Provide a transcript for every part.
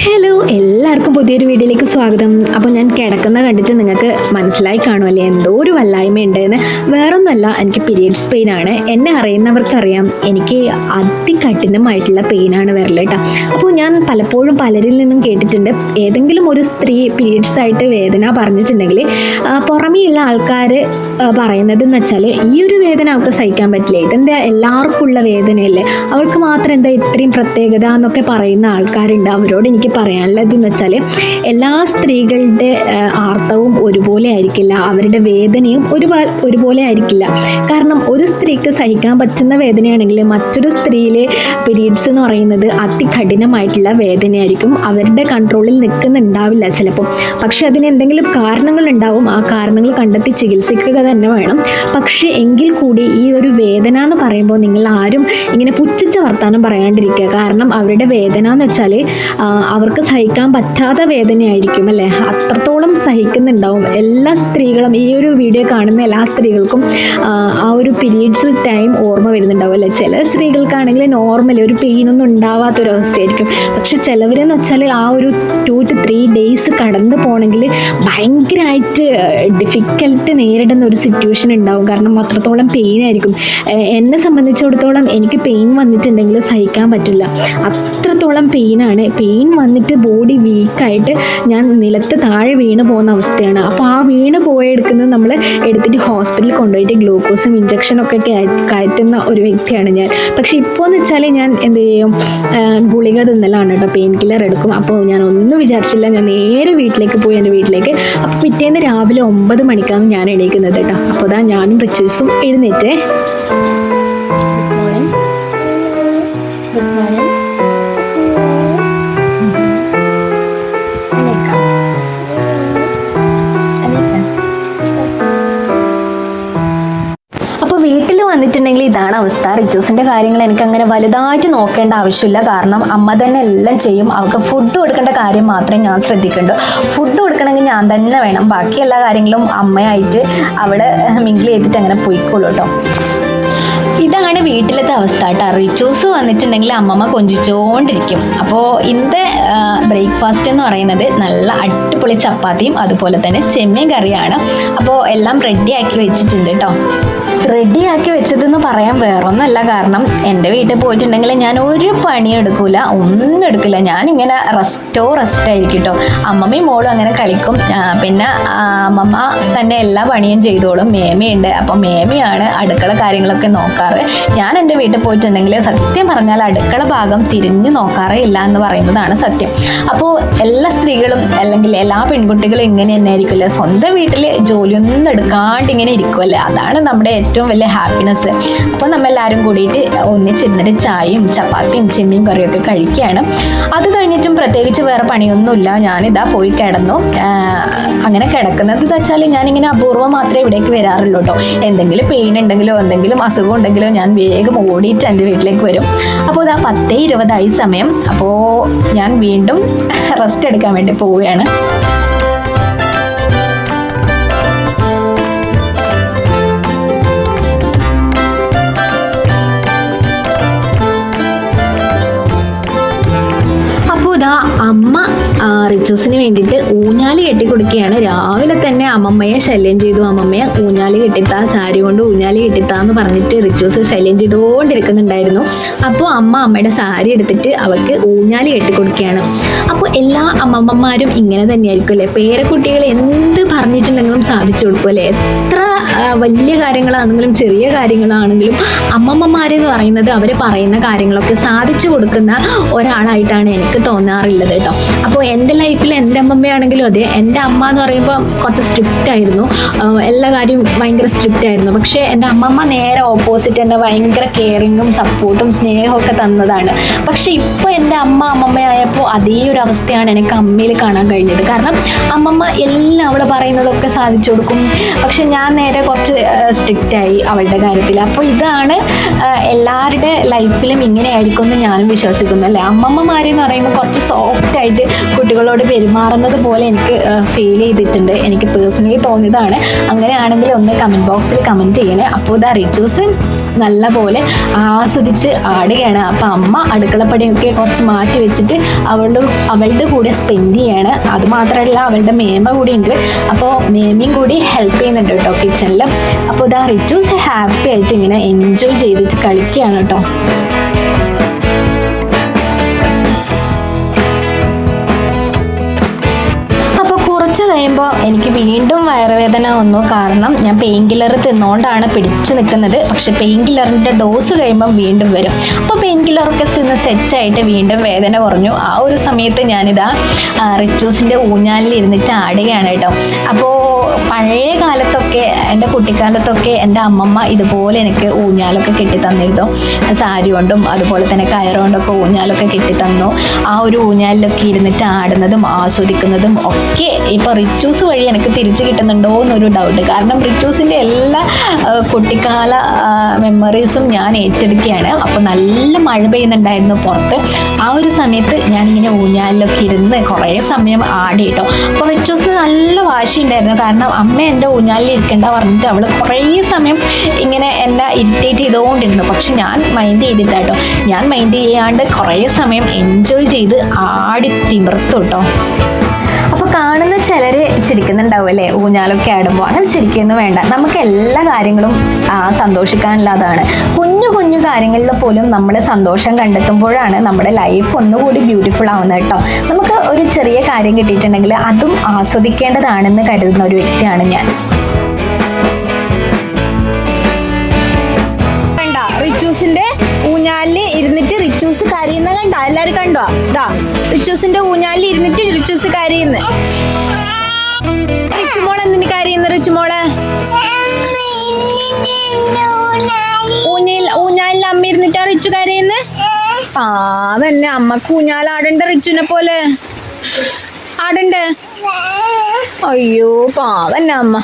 Hello എല്ലാവർക്കും പുതിയൊരു വീഡിയോയിലേക്ക് സ്വാഗതം. അപ്പോൾ ഞാൻ കിടക്കുന്ന കണ്ടിട്ട് നിങ്ങൾക്ക് മനസ്സിലായി കാണുമല്ലേ? എന്തോ ഒരു വല്ലായ്മ ഉണ്ടെന്ന് വേറൊന്നുമല്ല എനിക്ക് പീരിയഡ്സ് പെയിൻ ആണ്. എന്നെ അറിയുന്നവർക്കറിയാം. എനിക്ക് അതികഠിനമായിട്ടുള്ള പെയിനാണ് വരൽ കേട്ടോ. അപ്പോൾ ഞാൻ പലപ്പോഴും പലരിൽ നിന്നും കേട്ടിട്ടുണ്ട്. ഏതെങ്കിലും ഒരു സ്ത്രീ പീരിയഡ്സ് ആയിട്ട് വേദന പറഞ്ഞിട്ടുണ്ടെങ്കിൽ പുറമേയുള്ള ആൾക്കാർ പറയുന്നത് എന്ന് വെച്ചാൽ ഈ ഒരു വേദന അവൾക്ക് സഹിക്കാൻ പറ്റില്ല. ഇതെന്താ എല്ലാവർക്കും ഉള്ള വേദനയല്ലേ? അവൾക്ക് മാത്രം എന്താ ഇത്രയും പ്രത്യേകത എന്നൊക്കെ പറയുന്ന ആൾക്കാരുണ്ട്. അവരോട് എനിക്ക് പറയാനുള്ളത് എന്ന് വെച്ചാൽ എല്ലാ സ്ത്രീകളുടെ ആർത്തവും ഒരുപോലെ ആയിരിക്കില്ല. അവരുടെ വേദനയും ഒരു ഒരുപോലെ ആയിരിക്കില്ല. കാരണം ഒരു സ്ത്രീക്ക് സഹിക്കാൻ പറ്റുന്ന വേദനയാണെങ്കിൽ മറ്റൊരു സ്ത്രീയിലെ പീരീഡ്സ് എന്ന് പറയുന്നത് അതികഠിനമായിട്ടുള്ള വേദനയായിരിക്കും. അവരുടെ കൺട്രോളിൽ നിൽക്കുന്നുണ്ടാവില്ല ചിലപ്പോൾ പക്ഷേ അതിന് എന്തെങ്കിലും കാരണങ്ങൾ ഉണ്ടാവും. ആ കാരണങ്ങൾ കണ്ടെത്തി ചികിത്സിക്കുക തന്നെ വേണം. പക്ഷേ എങ്കിൽ കൂടി ഈ ഒരു വേദന എന്ന് പറയുമ്പോൾ നിങ്ങൾ ആരും ഇങ്ങനെ പുച്ഛിച്ച വർത്തമാനം പറയാണ്ടിരിക്കുക. കാരണം അവരുടെ വേദന എന്ന് വെച്ചാൽ അവർക്ക് സഹിക്കാൻ പറ്റാത്ത വേദനയായിരിക്കും അല്ലേ? അത്രത്തോളം സഹിക്കുന്നുണ്ടാവും. എല്ലാ സ്ത്രീകളും ഈ ഒരു വീഡിയോ കാണുന്ന എല്ലാ സ്ത്രീകൾക്കും ആ, ഒരു പീരീഡ്സ് ടൈം ഓർമ്മ വരുന്നുണ്ടാവും അല്ലേ? ചില സ്ത്രീകൾക്കാണെങ്കിൽ നോർമൽ ഒരു പെയിനൊന്നും ഉണ്ടാവാത്തൊരവസ്ഥയായിരിക്കും. പക്ഷെ ചിലവരെന്ന് വെച്ചാൽ ആ ഒരു ടു ടു ത്രീ ഡേയ്സ് കടന്നു പോകണമെങ്കിൽ ഭയങ്കരമായിട്ട് ഡിഫിക്കൽട്ട് നേരിടുന്ന ഒരു സിറ്റുവേഷൻ ഉണ്ടാവും. കാരണം അത്രത്തോളം പെയിൻ ആയിരിക്കും. എന്നെ സംബന്ധിച്ചിടത്തോളം എനിക്ക് പെയിൻ വന്നിട്ടുണ്ടെങ്കിൽ സഹിക്കാൻ പറ്റില്ല. അത്രത്തോളം പെയിനാണ് പെയിൻ വന്നിട്ട് ബോഡി വീക്കായിട്ട് ഞാൻ നിലത്ത് താഴെ വീണ് പോകുന്ന അവസ്ഥയാണ്. അപ്പോൾ ആ വീണ് പോയെടുക്കുന്നത് നമ്മൾ എടുത്തിട്ട് ഹോസ്പിറ്റലിൽ കൊണ്ടുപോയിട്ട് ഗ്ലൂക്കോസും ഇഞ്ചക്ഷനും ഒക്കെ കയറ്റുന്ന ഒരു വ്യക്തിയാണ് ഞാൻ. പക്ഷേ ഇപ്പോൾ എന്ന് വെച്ചാൽ ഞാൻ എന്ത് ചെയ്യും? ഗുളിക തിന്നലാണ് കേട്ടോ പെയിൻ കില്ലർ എടുക്കും. അപ്പോൾ ഞാൻ ഒന്നും വിചാരിച്ചില്ല ഞാൻ നേരെ വീട്ടിലേക്ക് പോയി എന്റെ വീട്ടിലേക്ക്. അപ്പോൾ പിറ്റേന്ന് രാവിലെ ഒമ്പത് മണിക്കാണ് ഞാൻ എണീക്കുന്നത് കേട്ടോ അപ്പോൾ അതാ ഞാനും റിച്ചേഴ്സും എഴുന്നേറ്റേ. ഇതാണ് അവസ്ഥ. റിച്ചൂസിന്റെ കാര്യങ്ങൾ എനിക്ക് അങ്ങനെ വലുതായിട്ട് നോക്കേണ്ട ആവശ്യമില്ല. കാരണം അമ്മ തന്നെ എല്ലാം ചെയ്യും. അവൾക്ക് ഫുഡ് കൊടുക്കേണ്ട കാര്യം മാത്രമേ ഞാൻ ശ്രദ്ധിക്കേണ്ടു ഫുഡ് കൊടുക്കണമെങ്കിൽ ഞാൻ തന്നെ വേണം. ബാക്കി എല്ലാ കാര്യങ്ങളും അമ്മയായിട്ട് അവിടെ മിങ്കിൾ ചെയ്തിട്ട് അങ്ങനെ പോയിക്കോളൂ കേട്ടോ. ഇതാണ് വീട്ടിലത്തെ അവസ്ഥ കേട്ടോ. റിച്ചൂസ് വന്നിട്ടുണ്ടെങ്കിൽ അമ്മമ്മ കൊഞ്ചിച്ചോണ്ടിരിക്കും. അപ്പോൾ ഇന്നത്തെ ബ്രേക്ക്ഫാസ്റ്റ് എന്ന് പറയുന്നത് നല്ല അടിപൊളി ചപ്പാത്തിയും അതുപോലെ തന്നെ ചെമ്മീൻ കറിയാണ്. അപ്പോൾ എല്ലാം റെഡിയാക്കി വെച്ചിട്ടുണ്ട് കേട്ടോ. റെഡിയാക്കി വെച്ചതെന്ന് പറയാൻ വേറൊന്നല്ല കാരണം എന്റെ വീട്ടിൽ പോയിട്ടുണ്ടെങ്കിൽ ഞാൻ ഒരു പണി എടുക്കില്ല ഒന്നും എടുക്കില്ല. ഞാനിങ്ങനെ റെസ്റ്റോ റെസ്റ്റ് ആയിരിക്കും കേട്ടോ അമ്മമ്മയും മോളും അങ്ങനെ കളിക്കും. പിന്നെ അമ്മമ്മ തന്നെ എല്ലാ പണിയും ചെയ്തോളും. മേമയുണ്ട് അപ്പോൾ മേമയാണ് അടുക്കള കാര്യങ്ങളൊക്കെ നോക്കാറ്. ഞാൻ എന്റെ വീട്ടിൽ പോയിട്ടുണ്ടെങ്കിൽ സത്യം പറഞ്ഞാൽ അടുക്കള ഭാഗം തിരിഞ്ഞു നോക്കാറേ ഇല്ല എന്ന് പറയുന്നതാണ് സത്യം. അപ്പോൾ എല്ലാ സ്ത്രീകളും അല്ലെങ്കിൽ എല്ലാ പെൺകുട്ടികളും ഇങ്ങനെ തന്നെ ആയിരിക്കില്ല സ്വന്തം വീട്ടിൽ ജോലിയൊന്നും എടുക്കാണ്ട് ഇങ്ങനെ ഇരിക്കുമല്ലേ അതാണ് നമ്മുടെ ഏറ്റവും വലിയ ഹാപ്പിനെസ് അപ്പോൾ നമ്മളെല്ലാവരും കൂടിയിട്ട് ഒന്നിച്ചിരുന്നിട്ട് ചായയും ചപ്പാത്തിയും ചെമ്മീൻ കറിയൊക്കെ കഴിക്കുകയാണ്. അത് കഴിഞ്ഞിട്ടും പ്രത്യേകിച്ച് വേറെ പണിയൊന്നുമില്ല. ഞാനിതാ പോയി കിടന്നു. അങ്ങനെ കിടക്കുന്നത് വെച്ചാൽ ഞാനിങ്ങനെ അപൂർവം മാത്രമേ ഇവിടേക്ക് വരാറുള്ളൂ കേട്ടോ. എന്തെങ്കിലും പെയിൻ ഉണ്ടെങ്കിലോ എന്തെങ്കിലും അസുഖം ഉണ്ടെങ്കിലോ ഞാൻ വേഗം ഓടിയിട്ട് എന്റെ വീട്ടിലേക്ക് വരും. അപ്പോൾ ഇതാ പത്തേ ഇരുപതായി സമയം. അപ്പോൾ ഞാൻ വീണ്ടും റെസ്റ്റ് എടുക്കാൻ വേണ്ടി പോവുകയാണ്. ആ, അമ്മമ്മയെ ശല്യം ചെയ്തു. അമ്മമ്മയെ ഊഞ്ഞാലി കെട്ടിത്താ സാരി കൊണ്ട് ഊഞ്ഞാലി കെട്ടിത്താന്ന് പറഞ്ഞിട്ട് റിച്ചൂസ് ശല്യം ചെയ്തുകൊണ്ടിരിക്കുന്നുണ്ടായിരുന്നു. അപ്പോൾ അമ്മ അമ്മയുടെ സാരി എടുത്തിട്ട് അവൾക്ക് ഊഞ്ഞാലി കെട്ടി കൊടുക്കുകയാണ് അപ്പോൾ എല്ലാ അമ്മമ്മമാരും ഇങ്ങനെ തന്നെയായിരിക്കും അല്ലേ? പേരക്കുട്ടികൾ എന്ത് പറഞ്ഞിട്ടുണ്ടെങ്കിലും സാധിച്ചു കൊടുക്കും അല്ലേ? എത്ര വലിയ കാര്യങ്ങളാണെങ്കിലും ചെറിയ കാര്യങ്ങളാണെങ്കിലും അമ്മമ്മമാരെന്ന് പറയുന്നത് അവർ പറയുന്ന കാര്യങ്ങളൊക്കെ സാധിച്ചു കൊടുക്കുന്ന ഒരാളായിട്ടാണ് എനിക്ക് തോന്നാറുള്ളത് കേട്ടോ. അപ്പോൾ എന്റെ ലൈഫിൽ എന്റെ അമ്മമ്മയാണെങ്കിലും അതെ എന്റെ അമ്മ എന്ന് പറയുമ്പോൾ കുറച്ച് സ്ട്രിക്റ്റ് ആയിരുന്നു എല്ലാ കാര്യവും ഭയങ്കര സ്ട്രിക്റ്റ് ആയിരുന്നു പക്ഷേ എന്റെ അമ്മമ്മ നേരെ ഓപ്പോസിറ്റ് എന്നെ ഭയങ്കര കെയറിങ്ങും സപ്പോർട്ടും സ്നേഹമൊക്കെ തന്നതാണ്. പക്ഷേ ഇപ്പോൾ എന്റെ അമ്മ അമ്മമ്മയായപ്പോൾ അതേ ഒരു അവസ്ഥയാണ് എനിക്ക് അമ്മയിൽ കാണാൻ കഴിഞ്ഞത്. കാരണം അമ്മമ്മ എല്ലാം അവൾ പറയുന്നതൊക്കെ സാധിച്ചു കൊടുക്കും. പക്ഷെ ഞാൻ നേരെ കുറച്ച് സ്ട്രിക്റ്റ് ആയി അവളുടെ കാര്യത്തിൽ. അപ്പോൾ ഇതാണ് എല്ലാവരുടെ ലൈഫിലും ഇങ്ങനെ ആയിരിക്കും എന്ന് ഞാനും വിശ്വസിക്കുന്നു അല്ലേ? അമ്മമ്മമാരെന്ന് പറയുമ്പോൾ കുറച്ച് സോഫ്റ്റ് ആയിട്ട് കുട്ടികളോട് പെരുമാറുന്നത് പോലെ എനിക്ക് ഫീൽ ചെയ്തിട്ടുണ്ട്. എനിക്ക് പേഴ്സണലി തോന്നിയതാണ്. അങ്ങനെയാണെങ്കിൽ ഒന്ന് കമന്റ് ബോക്സിൽ കമന്റ് ചെയ്യണേ. അപ്പോൾ ഇതാ റിച്ചൂസ് നല്ല പോലെ ആസ്വദിച്ച് ആടുകയാണ്. അപ്പം അമ്മ അടുക്കളപ്പടിയൊക്കെ കുറച്ച് മാറ്റി വെച്ചിട്ട് അവളുടെ അവളുടെ കൂടെ സ്പെൻഡ് ചെയ്യാണ്. അത് മാത്രമല്ല അവളുടെ മേമ കൂടി ഉണ്ട് അപ്പോൾ മേമയും കൂടി ഹെൽപ്പ് ചെയ്യുന്നുണ്ട് കേട്ടോ കിച്ചണിൽ അപ്പോൾ ഇതാ റിച്ചൂസ് ഹാപ്പി ആയിട്ട് ഇങ്ങനെ എൻജോയ് ചെയ്തിട്ട് കളിക്കുകയാണ് കേട്ടോ. കുറച്ച് കഴിയുമ്പോൾ എനിക്ക് വീണ്ടും വയറുവേദന വന്നു. കാരണം ഞാൻ പെയിൻ കില്ലർ തിന്നുകൊണ്ടാണ് പിടിച്ചു നിൽക്കുന്നത് പക്ഷെ പെയിൻ കില്ലറിന്റെ ഡോസ് കഴിയുമ്പം വീണ്ടും വരും. അപ്പോൾ പെയിൻ കില്ലറൊക്കെ തിന്ന് സെറ്റായിട്ട് വീണ്ടും വേദന കുറഞ്ഞു. ആ ഒരു സമയത്ത് ഞാനിതാ റിച്ചൂസിന്റെ ഊഞ്ഞാലിൽ ഇരുന്നിട്ട് ആടുകയാണ് കേട്ടോ. അപ്പോൾ പഴയ കാലത്തൊക്കെ എന്റെ കുട്ടിക്കാലത്തൊക്കെ എന്റെ അമ്മമ്മ ഇതുപോലെ എനിക്ക് ഊഞ്ഞാലൊക്കെ കെട്ടി തന്നിരുന്നു സാരി കൊണ്ടും അതുപോലെ തന്നെ കയറുകൊണ്ടൊക്കെ ഊഞ്ഞാലൊക്കെ കെട്ടി തന്നു ആ ഒരു ഊഞ്ഞാലിലൊക്കെ ഇരുന്നിട്ട് ആടുന്നതും ആസ്വദിക്കുന്നതും ഒക്കെ ഇപ്പോൾ റിച്ചൂസ് വഴി എനിക്ക് തിരിച്ചു കിട്ടുന്നുണ്ടോ എന്നൊരു ഡൗട്ട് കാരണം റിച്ചൂസിന്റെ എല്ലാ കുട്ടിക്കാല മെമ്മറീസും ഞാൻ ഏറ്റെടുക്കുകയാണ്. അപ്പോൾ നല്ല മഴ പെയ്യുന്നുണ്ടായിരുന്നു പുറത്ത്. ആ ഒരു സമയത്ത് ഞാനിങ്ങനെ ഊഞ്ഞാലിലൊക്കെ ഇരുന്ന് കുറേ സമയം ആടി കേട്ടോ. അപ്പോൾ റിച്ചൂസ് നല്ല വാശി വാശിയുണ്ടായിരുന്നു. കാരണം അമ്മ എന്റെ ഊഞ്ഞാലിൽ ഇരിക്കണ്ട പറഞ്ഞിട്ട് അവൾ കുറേ സമയം ഇങ്ങനെ എന്നെ ഇറിറ്റേറ്റ് ചെയ്തുകൊണ്ടിരുന്നു. പക്ഷെ ഞാൻ മൈൻഡ് ചെയ്തിട്ടാട്ടോ ഞാൻ മൈൻഡ് ചെയ്യാണ്ട് കുറേ സമയം എൻജോയ് ചെയ്ത് ആടി തിമിർത്തു കേട്ടോ. കാണുന്ന ചിലർ ചിരിക്കുന്നുണ്ടാവും അല്ലേ? ഊഞ്ഞാലൊക്കെ ആടുമ്പോൾ അങ്ങനെ ചിരിക്കുന്നു വേണ്ട. നമുക്ക് എല്ലാ കാര്യങ്ങളും സന്തോഷിക്കാനുള്ളതാണ്. കുഞ്ഞു കുഞ്ഞു കാര്യങ്ങളിൽ പോലും നമ്മൾ സന്തോഷം കണ്ടെത്തുമ്പോഴാണ് നമ്മുടെ ലൈഫ് ഒന്നുകൂടി ബ്യൂട്ടിഫുൾ ആവുന്നത് കേട്ടോ. നമുക്ക് ഒരു ചെറിയ കാര്യം കിട്ടിയിട്ടുണ്ടെങ്കിൽ അതും ആസ്വദിക്കേണ്ടതാണെന്ന് കരുതുന്ന ഒരു വ്യക്തിയാണ് ഞാൻ. കരയുന്ന കണ്ട? എല്ലാരും കണ്ടോ? ഇതാ റിച്ചൂസിന്റെ ഊഞ്ഞാലിൽ ഇരുന്നിട്ട് റിച്ചൂസ് കരയുന്നു. റിച്ചുമോൾ എന്തിന് കരയുന്നു റിച്ചുമോൾ ഊഞ്ഞാൽ ഊഞ്ഞാലിൽ അമ്മ ഇരുന്നിട്ടാ റിച്ചു കരയുന്നു? അമ്മ അമ്മയ്ക്ക് ഊഞ്ഞാലാടണ്ട റിച്ചുനെ പോലെ. ആടണ്ട? അയ്യോ പാവന്നെ അമ്മ.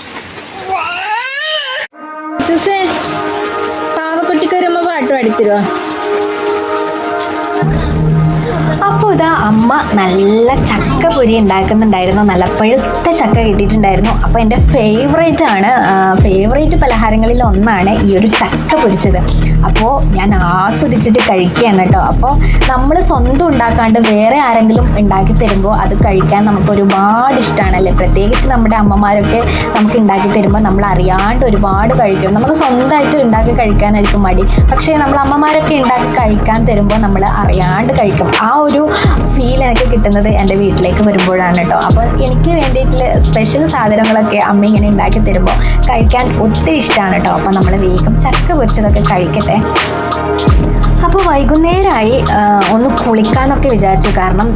പാവക്കുട്ടിക്ക് വരുമ്പോ പാട്ട് പാടിത്തരുവോ? അപ്പോൾ ഇതാ അമ്മ നല്ല ചക്ക പൊരി ഉണ്ടാക്കുന്നുണ്ടായിരുന്നു. നല്ല പഴുത്ത ചക്ക കിട്ടിയിട്ടുണ്ടായിരുന്നു. അപ്പോൾ എന്റെ ഫേവറേറ്റ് ആണ് ഫേവറേറ്റ് പലഹാരങ്ങളിൽ ഒന്നാണ് ഈ ഒരു ചക്ക പൊരിച്ചത്. അപ്പോൾ ഞാൻ ആസ്വദിച്ചിട്ട് കഴിക്കുകയാണ് കേട്ടോ. അപ്പോൾ നമ്മൾ സ്വന്തം ഉണ്ടാക്കാണ്ട് വേറെ ആരെങ്കിലും ഉണ്ടാക്കി തരുമ്പോൾ അത് കഴിക്കാൻ നമുക്ക് ഒരുപാട് ഇഷ്ടമാണല്ലേ പ്രത്യേകിച്ച് നമ്മുടെ അമ്മമാരൊക്കെ നമുക്ക് ഉണ്ടാക്കി തരുമ്പോൾ നമ്മൾ അറിയാണ്ട് ഒരുപാട് കഴിക്കും. നമുക്ക് സ്വന്തമായിട്ട് ഉണ്ടാക്കി കഴിക്കാനായിരിക്കും മടി. പക്ഷേ നമ്മൾ അമ്മമാരൊക്കെ ഉണ്ടാക്കി കഴിക്കാൻ തരുമ്പോൾ നമ്മൾ അറിയാണ്ട് കഴിക്കും. ആ ഒരു ഫീൽ എനിക്ക് കിട്ടുന്നത് എന്റെ വീട്ടിലേക്ക് വരുമ്പോഴാണ് കേട്ടോ അപ്പോൾ എനിക്ക് വേണ്ടിയിട്ടുള്ള സ്പെഷ്യൽ സാധനങ്ങളൊക്കെ അമ്മ ഇങ്ങനെ ഉണ്ടാക്കി തരുമ്പോൾ കഴിക്കാൻ ഒത്തിരി ഇഷ്ടമാണ് കേട്ടോ അപ്പോൾ നമ്മൾ വേഗം ചക്ക പൊരിച്ചതൊക്കെ കഴിക്കട്ടെ. അപ്പോൾ വൈകുന്നേരമായി ഒന്ന് കുളിക്കാന്നൊക്കെ വിചാരിച്ചു. കാരണം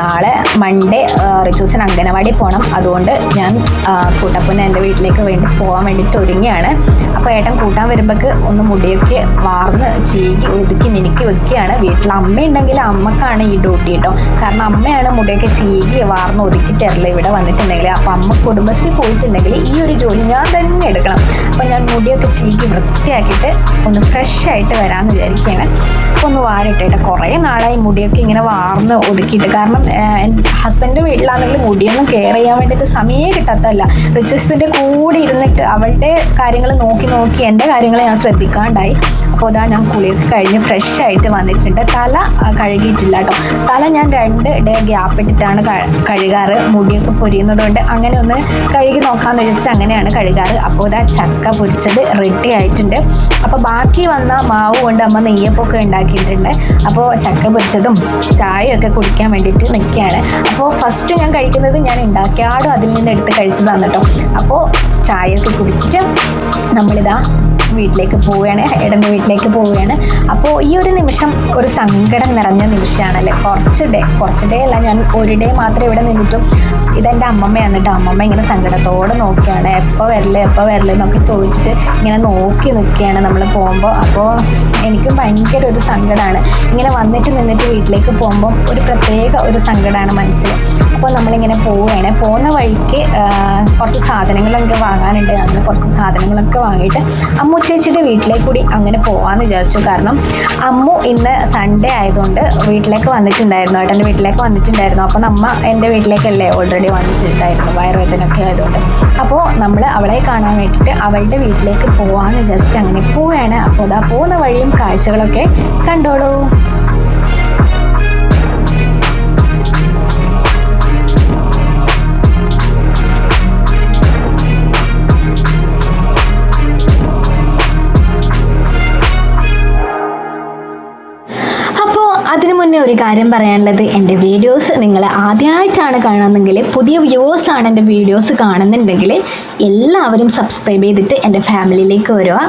നാളെ മൺഡേ റിച്ചൂസിന് അംഗനവാടി പോകണം അതുകൊണ്ട് ഞാൻ കൂട്ടപ്പുന്ന കൂട്ടപ്പനെ എന്റെ വീട്ടിലേക്ക് വേണ്ടി പോകാൻ വേണ്ടിയിട്ട് ഒരുങ്ങിയാണ്. അപ്പോൾ ഏട്ടൻ കൂട്ടാൻ വരുമ്പോഴേക്ക് ഒന്ന് മുടിയൊക്കെ വാർന്ന് ചീകി ഒതുക്കി മിനുക്കി വെക്കുകയാണ്. വീട്ടിൽ അമ്മയുണ്ടെങ്കിൽ അമ്മക്കാണ് ഈ ഡ്യൂട്ടി കേട്ടോ. കാരണം അമ്മയാണ് മുടിയൊക്കെ ചീകി വാർന്ന് ഒതുക്കി തരൽ. ഇവിടെ വന്നിട്ടുണ്ടെങ്കിൽ അപ്പോൾ അമ്മ കുടുംബശ്രീ പോയിട്ടുണ്ടെങ്കിൽ ഈ ഒരു ജോലി ഞാൻ തന്നെ എടുക്കണം. അപ്പോൾ ഞാൻ മുടിയൊക്കെ ചീകി വൃത്തിയാക്കിയിട്ട് ഒന്ന് ഫ്രഷ് ആയിട്ട് വരാമെന്ന് വിചാരിക്കുകയാണ്. ഒന്ന് വാരിട്ടേട്ടെ കുറേ നാളായി മുടിയൊക്കെ ഇങ്ങനെ വാർന്ന് ഒതുക്കിയിട്ട്. കാരണം ഹസ്ബൻഡ് വീട്ടിലാണെങ്കിൽ മുടിയൊന്നും കെയർ ചെയ്യാൻ വേണ്ടിയിട്ട് സമയം കിട്ടാത്തതല്ല. റിച്ചസിന്റെ കൂടെ ഇരുന്നിട്ട് അവളുടെ കാര്യങ്ങൾ നോക്കി നോക്കി എന്റെ കാര്യങ്ങൾ ഞാൻ ശ്രദ്ധിക്കാണ്ടായി. അപ്പോൾ അതാ ഞാൻ കുളിയൊക്കെ കഴിഞ്ഞ് ഫ്രഷ് ആയിട്ട് വന്നിട്ടുണ്ട്. തല കഴുകിയിട്ടില്ല കേട്ടോ. തല ഞാൻ രണ്ട് ഡേ ഗ്യാപ്പ് ഇട്ടിട്ടാണ് കഴുകാറ്. മുടിയൊക്കെ പൊരിയുന്നത് കൊണ്ട് അങ്ങനെ ഒന്ന് കഴുകി നോക്കാമെന്ന് വിചാരിച്ച് അങ്ങനെയാണ് കഴുകാറ്. അപ്പോൾ ഇതാ ചക്ക പൊരിച്ചത് റെഡി ആയിട്ടുണ്ട്. അപ്പോൾ ബാക്കി വന്ന മാവ് കൊണ്ട് അമ്മ നെയ്യപ്പൊക്കെ ഉണ്ടാക്കിയിട്ടുണ്ട്. അപ്പോൾ ചക്ക പൊരിച്ചതും ചായയൊക്കെ കുടിക്കാൻ വേണ്ടിയിട്ട് നിൽക്കുകയാണ്. അപ്പോൾ ഫസ്റ്റ് ഞാൻ കഴിക്കുന്നത് ഞാൻ ഉണ്ടാക്കിയാടും അതിൽ നിന്ന് എടുത്ത് കഴിച്ചതാണ് കേട്ടോ. അപ്പോൾ ചായയൊക്കെ കുടിച്ചിട്ട് നമ്മളിതാ വീട്ടിലേക്ക് പോവുകയാണ്. ഏടന്റെ വീട്ടിലേക്ക് പോവുകയാണ്. അപ്പോൾ ഈ ഒരു നിമിഷം ഒരു സങ്കടം നിറഞ്ഞ നിമിഷമാണല്ലേ? കുറച്ച് ഡേ കുറച്ച് ഡേ അല്ല ഞാൻ ഒരു ഡേ മാത്രമേ ഇവിടെ നിന്നിട്ടും ഇതെന്റെ അമ്മമ്മയാണ് കേട്ടോ അമ്മമ്മ ഇങ്ങനെ സങ്കടത്തോടെ നോക്കുകയാണ്. എപ്പോൾ വരൽ എപ്പോൾ വരൽ എന്നൊക്കെ ചോദിച്ചിട്ട് ഇങ്ങനെ നോക്കി നിൽക്കുകയാണ് നമ്മൾ പോകുമ്പോൾ. അപ്പോൾ എനിക്കും ഭയങ്കര ഒരു സങ്കടമാണ്. ഇങ്ങനെ വന്നിട്ട് നിന്നിട്ട് വീട്ടിലേക്ക് പോകുമ്പോൾ ഒരു പ്രത്യേക ഒരു സങ്കടമാണ് മനസ്സിൽ. അപ്പോൾ നമ്മളിങ്ങനെ പോവുകയാണ്. പോകുന്ന വഴിക്ക് കുറച്ച് സാധനങ്ങളൊക്കെ വാങ്ങാനുണ്ട്. അങ്ങനെ കുറച്ച് സാധനങ്ങളൊക്കെ വാങ്ങിയിട്ട് അമ്മു ചേച്ചിയുടെ വീട്ടിലേക്ക് കൂടി അങ്ങനെ പോകാമെന്ന് വിചാരിച്ചു. കാരണം അമ്മു ഇന്ന് സൺഡേ ആയതുകൊണ്ട് വീട്ടിലേക്ക് വന്നിട്ടുണ്ടായിരുന്നു. ഏട്ടന്റെ വീട്ടിലേക്ക് വന്നിട്ടുണ്ടായിരുന്നു. അപ്പോൾ നമ്മ എന്റെ വീട്ടിലേക്കല്ലേ ഓൾറെഡി വന്നിട്ടുണ്ടായിരുന്നു വയറുവേദനയൊക്കെ ആയതുകൊണ്ട്. അപ്പോൾ നമ്മൾ അവളെ കാണാൻ വേണ്ടിയിട്ട് അവളുടെ വീട്ടിലേക്ക് പോകാമെന്ന് വിചാരിച്ചിട്ട് അങ്ങനെ പോവുകയാണ് അപ്പോൾ അതാ പോകുന്ന വഴിയും കാഴ്ചകളൊക്കെ കണ്ടോളൂ. മുന്നേ ഒരു കാര്യം പറയാനുള്ളത് എന്റെ വീഡിയോസ് നിങ്ങൾ ആദ്യമായിട്ടാണ് കാണുന്നതെങ്കിൽ പുതിയ വ്യൂവേഴ്സാണ് എന്റെ വീഡിയോസ് കാണുന്നുണ്ടെങ്കിൽ എല്ലാവരും സബ്സ്ക്രൈബ് ചെയ്തിട്ട് എന്റെ ഫാമിലിയിലേക്ക് വരിക.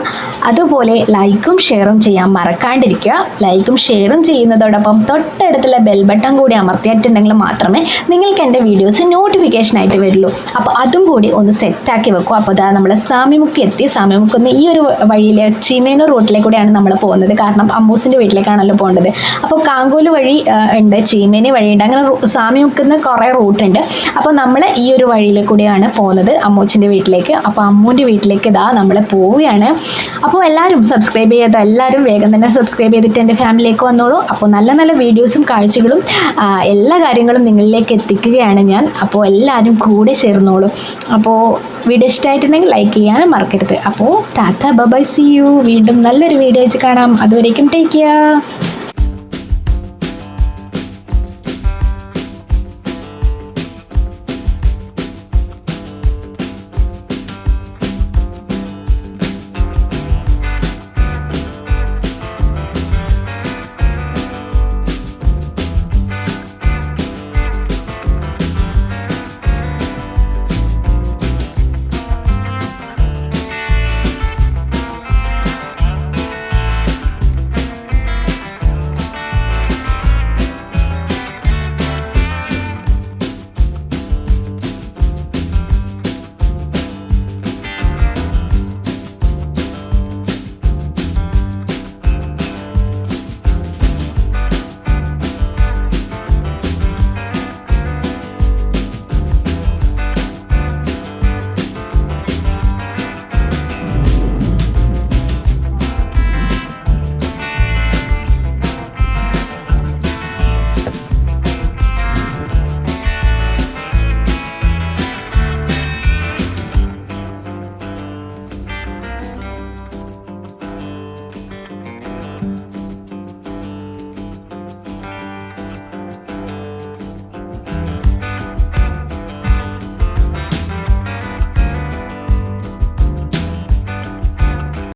അതുപോലെ ലൈക്കും ഷെയറും ചെയ്യാൻ മറക്കാണ്ടിരിക്കുക. ലൈക്കും ഷെയറും ചെയ്യുന്നതോടൊപ്പം തൊട്ടടുത്തുള്ള ബെൽ ബട്ടൺ കൂടി അമർത്തിയിട്ടുണ്ടെങ്കിൽ മാത്രമേ നിങ്ങൾക്ക് എന്റെ വീഡിയോസ് നോട്ടിഫിക്കേഷൻ ആയിട്ട് വരുള്ളൂ. അപ്പോൾ അതും കൂടി ഒന്ന് സെറ്റാക്കി വെക്കും. അപ്പോൾ അതാ നമ്മൾ സാമ്യമുക്ക് എത്തി. സാമിമുക്കുന്ന ഈ ഒരു വഴിയിലെ ചീമേനൂർ റൂട്ടിലേക്കൂടെയാണ് നമ്മൾ പോകുന്നത്. കാരണം അമ്മൂസിന്റെ വീട്ടിലേക്കാണല്ലോ പോകേണ്ടത്. അപ്പോൾ കാങ്കോൽ വഴി ഉണ്ട് ചീമേനി വഴിയുണ്ട്. അങ്ങനെ സ്വാമി സാമിമുക്കുന്ന കുറേ റൂട്ടുണ്ട് അപ്പോൾ നമ്മൾ ഈ ഒരു വഴിയിൽ കൂടിയാണ് പോകുന്നത് അമ്മൂച്ചിന്റെ വീട്ടിലേക്ക്. അപ്പോൾ അമ്മൂന്റെ വീട്ടിലേക്ക് ഇതാ നമ്മൾ പോവുകയാണ്. അപ്പോൾ എല്ലാവരും സബ്സ്ക്രൈബ് ചെയ്യാത്ത എല്ലാവരും വേഗം തന്നെ സബ്സ്ക്രൈബ് ചെയ്തിട്ട് എന്റെ ഫാമിലിയിലേക്ക് വന്നോളൂ. അപ്പോൾ നല്ല നല്ല വീഡിയോസും കാഴ്ചകളും എല്ലാ കാര്യങ്ങളും നിങ്ങളിലേക്ക് എത്തിക്കുകയാണ് ഞാൻ. അപ്പോൾ എല്ലാവരും കൂടെ ചേർന്നോളൂ. അപ്പോൾ വീഡിയോ ഇഷ്ടമായിട്ടുണ്ടെങ്കിൽ ലൈക്ക് ചെയ്യാനും മറക്കരുത്. അപ്പോൾ ടാറ്റ ബബൈ സി യു വീണ്ടും നല്ലൊരു വീഡിയോ വെച്ച് കാണാം. അതുവരേക്കും ടേക്ക് കെയർ